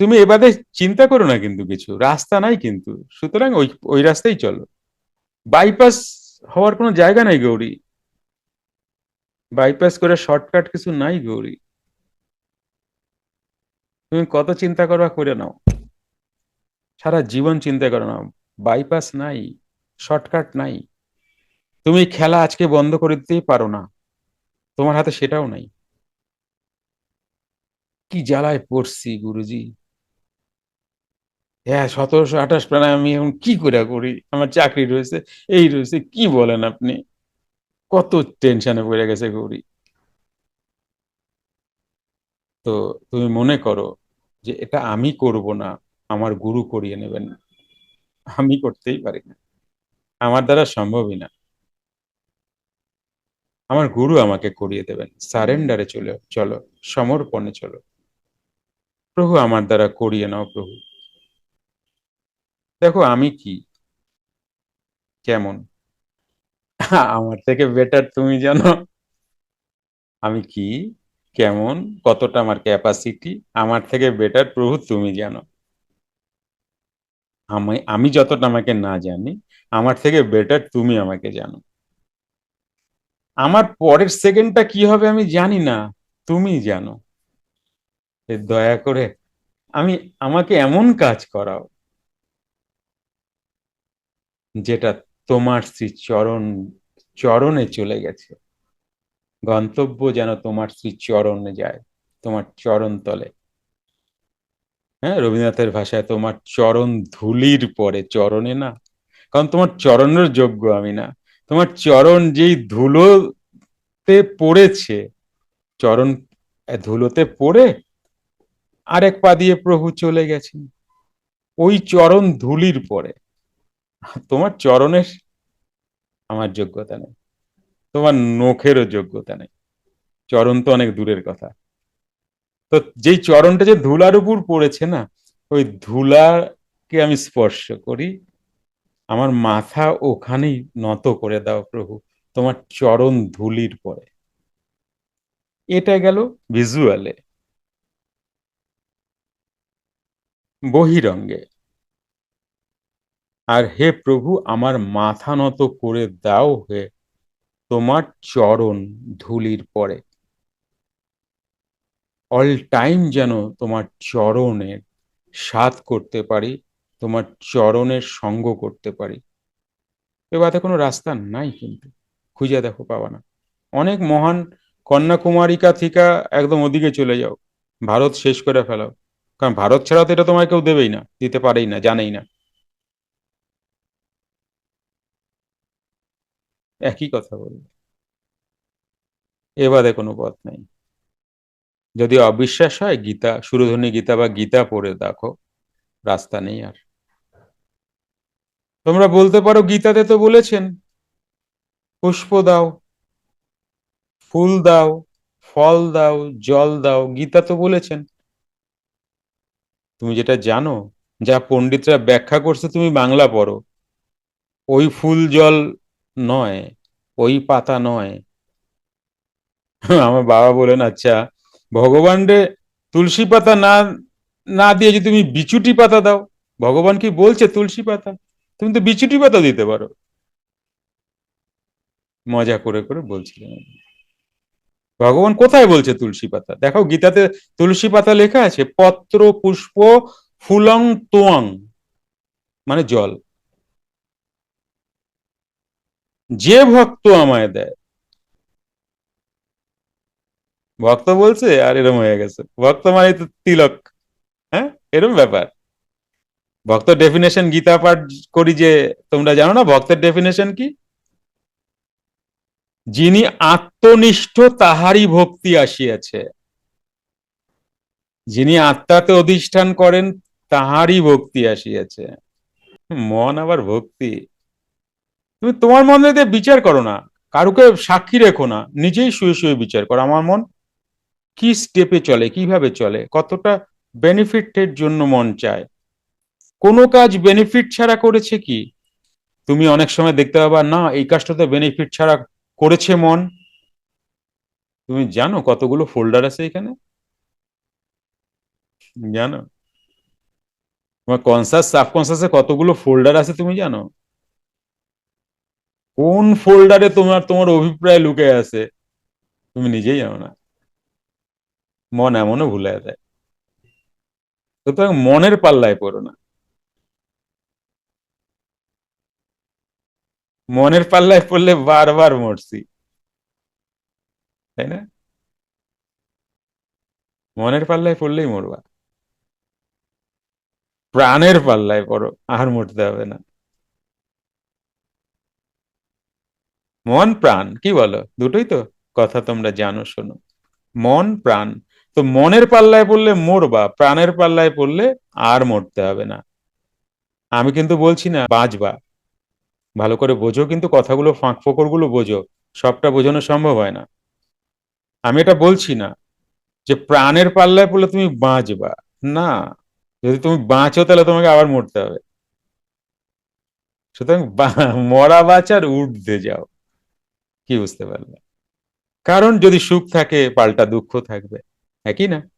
তুমি এবারে চিন্তা করো না কিন্তু কিছু, রাস্তা নাই কিন্তু। সুতরাং ওই ওই রাস্তায় চলো। বাইপাস হওয়ার কোনো জায়গা নাই গৌরী। বাইপাস করে শর্টকাট কিছু নাই গৌরী। তুমি কত চিন্তা করবা করে নাও। সারা জীবন চিন্তা করো না। বাইপাস নাই শর্টকাট নাই। তুমি খেলা আজকে বন্ধ করে দিতেই পারো না। তোমার হাতে সেটাও নাই। কি জ্বালায় পড়ছি গুরুজি। হ্যাঁ সতেরোশো আঠাশ প্রাণায়াম আমি এখন কি করে করি? আমার চাকরি রয়েছে, এই রয়েছে, কি বলেন আপনি? কত টেনশনে পড়ে গেছে গৌরী। তো তুমি মনে করো যে এটা আমি করব না, আমার গুরু করিয়ে নেবেন আমি করতেই পারি না। আমার দ্বারা সম্ভবই না। আমার গুরু আমাকে করিয়ে দেবেন। সারেন্ডারে চলে, চলো, সমর্পণে চলো। প্রভু, আমার দ্বারা করিয়ে নাও প্রভু। দেখো, আমি কি? কেমন? আমার থেকে বেটার তুমি জানো? আমি কি? কেমন? কতটা আমার ক্যাপাসিটি আমার থেকে বেটার প্রভু তুমি জানো। আমি আমি যতটা আমাকে না জানি, আমার থেকে বেটার তুমি আমাকে জানো। আমার পরের সেকেন্ডটা কি হবে আমি জানি না, তুমি জানো। দয়া করে, আমি, আমাকে এমন কাজ করাও। যেটা তোমার শ্রী চরণ, চরণে চলে গেছে। গন্তব্য যেন তোমার শ্রী চরণে যায়, তোমার চরণ তলে। হ্যাঁ রবীন্দ্রনাথের ভাষায় তোমার চরণ ধুলির পরে, চরণে না। কারণ তোমার চরণের যোগ্য আমি না। তোমার চরণ যেই ধুলোতে পড়েছে, চরণ ধুলোতে পড়ে আরেক পা দিয়ে প্রভু চলে গেছেন। ওই চরণ ধুলির পরে। তোমার চরণের আমার যোগ্যতা নেই। তোমার নখেরও যোগ্যতা নেই। চরণ তো অনেক দূরের কথা। তো যেই চরণটা যে ধুলার উপর পড়েছে না, ওই ধুলাকে আমি স্পর্শ করি। আমার মাথা ওখানেই নত করে দাও প্রভু। তোমার চরণ ধুলির পরে। এটা গেল ভিজুয়ালে বহিরঙ্গে। আর হে প্রভু, আমার মাথা নত করে দাও হে তোমার চরণ ধুলির পরে। অল টাইম যেন তোমার চরণের স্বাদ করতে পারি, তোমার চরণের সঙ্গ করতে পারি। এবারে কোনো রাস্তা নাই কিন্তু, খুঁজে দেখো পাবা না। অনেক মহান কন্যাকুমারিকা থেকে একদম ওদিকে চলে যাও, ভারত শেষ করে ফেলাও। কারণ ভারত ছাড়া তো এটা তোমায় কেউ দেবেই না, দিতে পারেই না, জানেই না। একই কথা বলবে। এবারে কোনো পথ নেই। যদি অবিশ্বাস হয়, গীতা, সুরধ্বনি গীতা বা গীতা পড়ে দেখো, রাস্তা নেই আর। তোমরা বলতে পারো, গীতাতে তো বলেছেন, পুষ্প দাও, ফুল দাও, ফল দাও, জল দাও, গীতা তো বলেছেন। তুমি যেটা জানো, যা পণ্ডিতরা ব্যাখ্যা করছে, তুমি বাংলা পড়ো। ওই ফুল, জল নয়, ওই পাতা নয়। আমার বাবা বলেন আচ্ছা ভগবান রে, তুলসী পাতা না না দিয়ে যদি তুমি বিচুটি পাতা দাও, ভগবান কি বলছে তুলসী পাতা? তুমি তো বিচুটি পাতা দিতে পারো। মজা করে করে বলছিলেন। ভগবান কোথায় বলছে তুলসী পাতা? দেখো, গীতাতে তুলসী পাতা লেখা আছে, পত্র, পুষ্প, ফুলং, তোয়াং মানে জল। যে ভক্ত আমায় দেয়। ভক্ত বলছে, আর এরম হয়ে গেছে। ভক্ত মানে তো তিলক হ্যাঁ? এরম ব্যাপার। ভক্ত ডেফিনেশন গীতা পাঠ করি যে, তোমরা জানো না ভক্তের ডেফিনেশন কি? যিনি আত্মনিষ্ঠ, তাহারই ভক্তি আসিয়াছে। যিনি আত্মাতে অধিষ্ঠান করেন, তাহারই ভক্তি আসিয়াছে। মন আবার ভক্তি। তুমি তোমার মনে দিয়ে বিচার করো না। কারুকে সাক্ষী রেখো না। নিজেই শুয়ে শুয়ে বিচার করো। আমার মন কি স্টেপে চলে, কীভাবে চলে? কতটা বেনিফিটের জন্য মন চায়? কোনো কাজ বেনিফিট ছাড়া করেছে কি? তুমি অনেক সময় দেখতে পাবা, না, এই কাজটা তো বেনিফিট ছাড়া করেছে মন। তুমি জানো কতগুলো ফোল্ডার আছে এখানে? জানো? তোমার কনসাস সাবকনসাসে কতগুলো ফোল্ডার আছে তুমি জানো? কোন ফোল্ডারে তোমার তোমার অভিপ্রায় লুকে আছে? তুমি নিজেই জানো না। মন এমনও ভুলে দেয় সুতরাং মনের পাল্লায় পড়ো না। মনের পাল্লায় পড়লে বারবার মরছি। তাই না? মনের পাল্লায় পড়লেই মরবা। প্রাণের পাল্লায় পড়ো, আর মরতে হবে না। মন, প্রাণ, কি বলো? দুটোই তো কথা তোমরা জানো, শোনো। মন, প্রাণ। তো মনের পাল্লায় পড়লে মরবা, প্রাণের পাল্লায় পড়লে আর মরতে হবে না। আমি কিন্তু বলছি না, বাঁচবা। ভালো করে বোঝো, কিন্তু কথাগুলো, ফাঁক ফোকরগুলো বোঝো। সবটা বোঝানো সম্ভব হয় না। আমি এটা বলছি না যে প্রাণের পাল্লায় পড়লে তুমি বাঁচবা। না, যদি তুমি বাঁচো তাহলে তোমাকে আবার মরতে হবে। সুতরাং মরা বাঁচার উঠতে যাও। কি বুঝতে পারলে? কারণ যদি সুখ থাকে পাল্টা দুঃখ থাকবে। একই না?